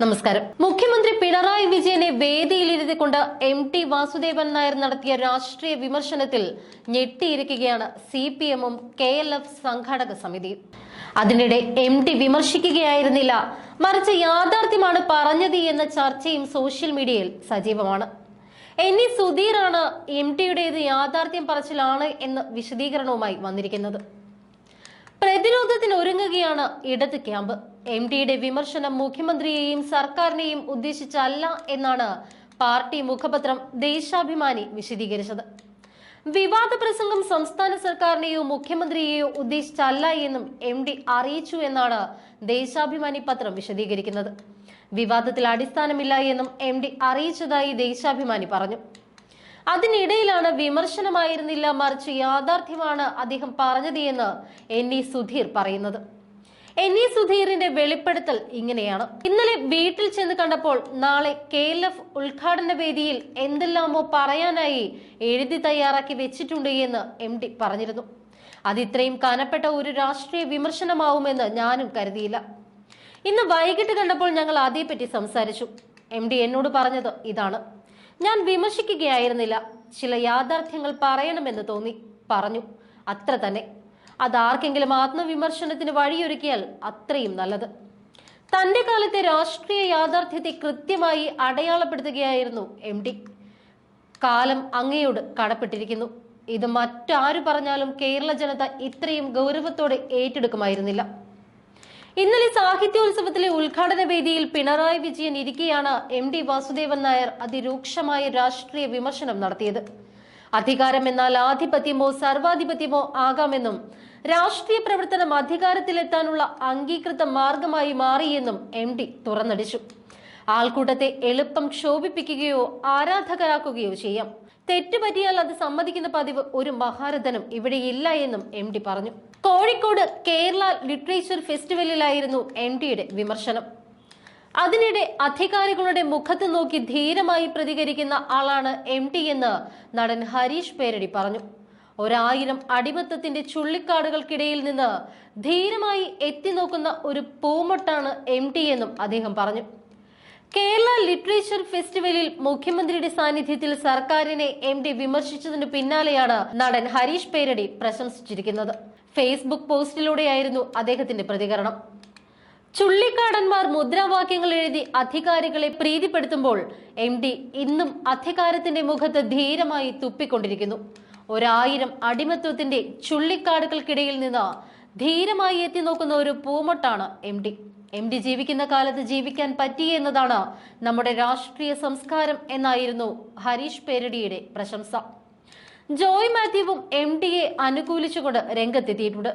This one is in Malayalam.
നമസ്കാരം. മുഖ്യമന്ത്രി പിണറായി വിജയനെ വേദിയിലിരുത്തിക്കൊണ്ട് എം ടി വാസുദേവൻ നായർ നടത്തിയ രാഷ്ട്രീയ വിമർശനത്തിൽ ഞെട്ടിയിരിക്കുകയാണ് സി പി എമ്മും കെ എൽ എഫ് സംഘാടക സമിതിയും. അതിനിടെ എം ടി വിമർശിക്കുകയായിരുന്നില്ല. മറിച്ച് യാഥാർത്ഥ്യമാണ് പറഞ്ഞത് എന്ന ചർച്ചയും സോഷ്യൽ മീഡിയയിൽ സജീവമാണ്. എൻ ഇ സുധീറാണ് എം ടിയുടേത് യാഥാർത്ഥ്യം പറച്ചിലാണ് എന്ന് വിശദീകരണവുമായി വന്നിരിക്കുന്നത്. പ്രതിരോധത്തിന് ഒരുങ്ങുകയാണ് ഇടത് ക്യാമ്പ്. എം ഡിയുടെ വിമർശനം മുഖ്യമന്ത്രിയെയും സർക്കാരിനെയും ഉദ്ദേശിച്ചല്ല എന്നാണ് പാർട്ടി മുഖപത്രം ദേശാഭിമാനി വിശദീകരിച്ചത്. വിവാദ പ്രസംഗം സംസ്ഥാന സർക്കാരിനെയോ മുഖ്യമന്ത്രിയെയോ ഉദ്ദേശിച്ചല്ല എന്നും എം ഡി അറിയിച്ചു എന്നാണ് ദേശാഭിമാനി പത്രം വിശദീകരിക്കുന്നത്. വിവാദത്തിൽ അടിസ്ഥാനമില്ല എന്നും എം ഡി അറിയിച്ചതായി ദേശാഭിമാനി പറഞ്ഞു. അതിനിടയിലാണ് വിമർശനമായിരുന്നില്ല മറിച്ച് യാഥാർത്ഥ്യമാണ് അദ്ദേഹം പറഞ്ഞത് എന്ന് എൻ ഇ സുധീർ പറയുന്നത്. എൻ ഇ സുധീറിന്റെ വെളിപ്പെടുത്തൽ ഇങ്ങനെയാണ്. ഇന്നലെ വീട്ടിൽ ചെന്ന് കണ്ടപ്പോൾ നാളെ കെ എൽ എഫ് ഉദ്ഘാടന വേദിയിൽ എന്തെല്ലാമോ പറയാനായി എഴുതി തയ്യാറാക്കി വെച്ചിട്ടുണ്ട് എന്ന് എം ഡി പറഞ്ഞിരുന്നു. അതിത്രയും കനപ്പെട്ട ഒരു രാഷ്ട്രീയ വിമർശനമാവുമെന്ന് ഞാനും കരുതിയില്ല. ഇന്ന് വൈകിട്ട് കണ്ടപ്പോൾ ഞങ്ങൾ അതേപ്പറ്റി സംസാരിച്ചു. എം ഡി എന്നോട് പറഞ്ഞത് ഇതാണ്. ഞാൻ വിമർശിക്കുകയായിരുന്നില്ല. ചില യാഥാർത്ഥ്യങ്ങൾ പറയണമെന്ന് തോന്നി. പറഞ്ഞു. അത്ര തന്നെ. അതാർക്കെങ്കിലും ആത്മവിമർശനത്തിന് വഴിയൊരുക്കിയാൽ അത്രയും നല്ലത്. തന്റെ കാലത്തെ രാഷ്ട്രീയ യാഥാർത്ഥ്യത്തെ കൃത്യമായി അടയാളപ്പെടുത്തുകയായിരുന്നു എം ഡി. കാലം അങ്ങയോട് കടപ്പെട്ടിരിക്കുന്നു. ഇത് മറ്റാരു പറഞ്ഞാലും കേരള ജനത ഇത്രയും ഗൗരവത്തോടെ ഏറ്റെടുക്കുമായിരുന്നില്ല. ഇന്നലെ സാഹിത്യോത്സവത്തിലെ ഉദ്ഘാടന വേദിയിൽ പിണറായി വിജയൻ ഇരിക്കെയാണ് എം ഡി വാസുദേവൻ നായർ അതിരൂക്ഷമായ രാഷ്ട്രീയ വിമർശനം നടത്തിയത്. അധികാരം എന്നാൽ ആധിപത്യമോ സർവാധിപത്യമോ ആകാമെന്നും രാഷ്ട്രീയ പ്രവർത്തനം അധികാരത്തിലെത്താനുള്ള അംഗീകൃത മാർഗമായി മാറിയെന്നും എം ഡി തുറന്നടിച്ചു. ആൾക്കൂട്ടത്തെ എളുപ്പം ക്ഷോഭിപ്പിക്കുകയോ ആരാധകരാക്കുകയോ ചെയ്യാം. തെറ്റുപറ്റിയാൽ അത് സമ്മതിക്കുന്ന പതിവ് ഒരു മഹാരഥനും ഇവിടെ ഇല്ല എന്നും എം ഡി പറഞ്ഞു. കോഴിക്കോട് കേരള ലിറ്ററേച്ചർ ഫെസ്റ്റിവലിലായിരുന്നു എം ഡിയുടെ വിമർശനം. അതിനിടെ അധികാരികളുടെ മുഖത്ത് നോക്കി ധീരമായി പ്രതികരിക്കുന്ന ആളാണ് എം ടി എന്ന് നടൻ ഹരീഷ് പേരടി പറഞ്ഞു. ഒരായിരം അടിമത്തത്തിന്റെ ചുള്ളിക്കാടുകൾക്കിടയിൽ നിന്ന് ധീരമായി എത്തി നോക്കുന്ന ഒരു പൂമൊട്ടാണ് എം ടി എന്നും അദ്ദേഹം പറഞ്ഞു. കേരള ലിറ്ററേച്ചർ ഫെസ്റ്റിവലിൽ മുഖ്യമന്ത്രിയുടെ സാന്നിധ്യത്തിൽ സർക്കാരിനെ എം ഡി വിമർശിച്ചതിന് പിന്നാലെയാണ് നടൻ ഹരീഷ് പേരടി പ്രശംസിച്ചിരിക്കുന്നത്. ഫേസ്ബുക്ക് പോസ്റ്റിലൂടെയായിരുന്നു അദ്ദേഹത്തിന്റെ പ്രതികരണം. ചുള്ളിക്കാടന്മാർ മുദ്രാവാക്യങ്ങൾ എഴുതി അധികാരികളെ പ്രീതിപ്പെടുത്തുമ്പോൾ എം ഡി ഇന്നും അധികാരത്തിന്റെ മുഖത്ത് ധീരമായി തുപ്പിക്കൊണ്ടിരിക്കുന്നു. ഒരായിരം അടിമത്വത്തിന്റെ ചുള്ളിക്കാടുകൾക്കിടയിൽ നിന്ന് ധീരമായി എത്തി നോക്കുന്ന ഒരു പൂമൊട്ടാണ് എം ഡി. എം ഡി ജീവിക്കുന്ന കാലത്ത് ജീവിക്കാൻ പറ്റി എന്നതാണ് നമ്മുടെ രാഷ്ട്രീയ സംസ്കാരം എന്നായിരുന്നു ഹരീഷ് പേരടിയുടെ പ്രശംസ. ജോയ് മാത്യുവും എം ഡിയെ അനുകൂലിച്ചുകൊണ്ട് രംഗത്തെത്തിയിട്ടുണ്ട്.